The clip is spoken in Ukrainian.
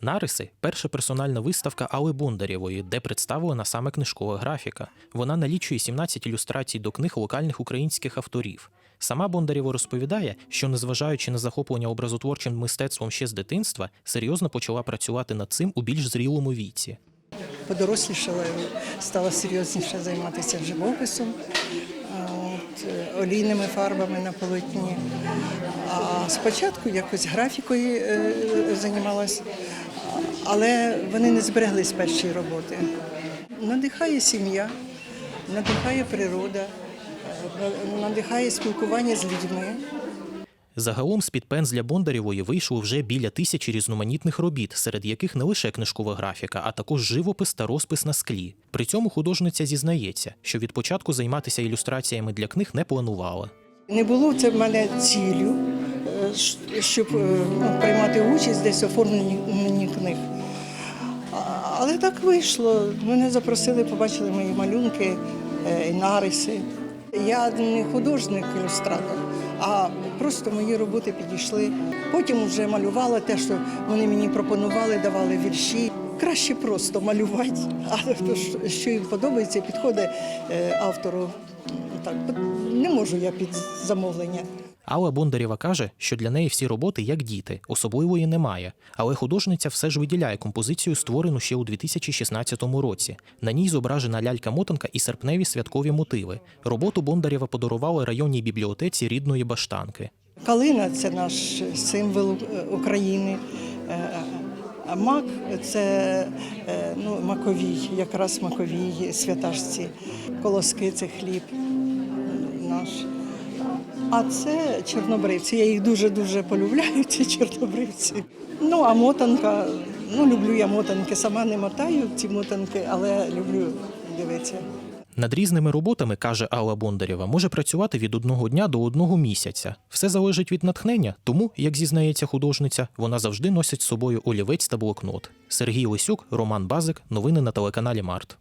Нариси перша персональна виставка Алли Бондарєвої, де представлена саме книжкова графіка. Вона налічує 17 ілюстрацій до книг локальних українських авторів. Сама Бондарєва розповідає, що, незважаючи на захоплення образотворчим мистецтвом ще з дитинства, серйозно почала працювати над цим у більш зрілому віці. подорослішала, стала серйозніше займатися живописом, от, е, олійними фарбами на полотні. Спочатку якось графікою е, займалась, але вони не збереглись перші роботи. Надихає сім'я, надихає природа, е, надихає спілкування з людьми. Загалом з-під пензля Бондарєвої вийшло вже біля тисячі різноманітних робіт, серед яких не лише книжкова графіка, а також живопис та розпис на склі. При цьому художниця зізнається, що від початку займатися ілюстраціями для книг не планувала. Не було це в мене ціллю, щ- щоб е, ну, приймати участь десь оформленні книг. Але так вийшло. Мене запросили, побачили мої малюнки, е, нариси. Я не художник-ілюстратор, а просто мої роботи підійшли. Потім вже малювала те, що вони мені пропонували, давали вірші. Краще просто малювати, а то, що- що їм подобається, підходить е, автору. Так, не можу я під замовлення. Алла Бондарєва каже, що для неї всі роботи як діти, особливої немає. Але художниця все ж виділяє композицію, створену ще у 2016 році. На ній зображена лялька-мотанка і серпневі святкові мотиви. Роботу Бондарєва подарували районній бібліотеці рідної баштанки. Калина це наш символ е, України. Е, А мак це е, ну, маковій, якраз маковій святашці. Колоски це хліб наш. А це чорнобривці. Я їх дуже-дуже полюбляю, ці чорнобривці. Ну, а мотанка, ну люблю я мотанки. Сама не мотаю ці мотанки, але люблю дивитися. Над різними роботами, каже Алла Бондарєва, може працювати від одного дня до одного місяця. Все залежить від натхнення, тому, як зізнається художниця, вона завжди носить з собою олівець та блокнот. Сергій Лисюк, Роман Базик. Новини на телеканалі Март.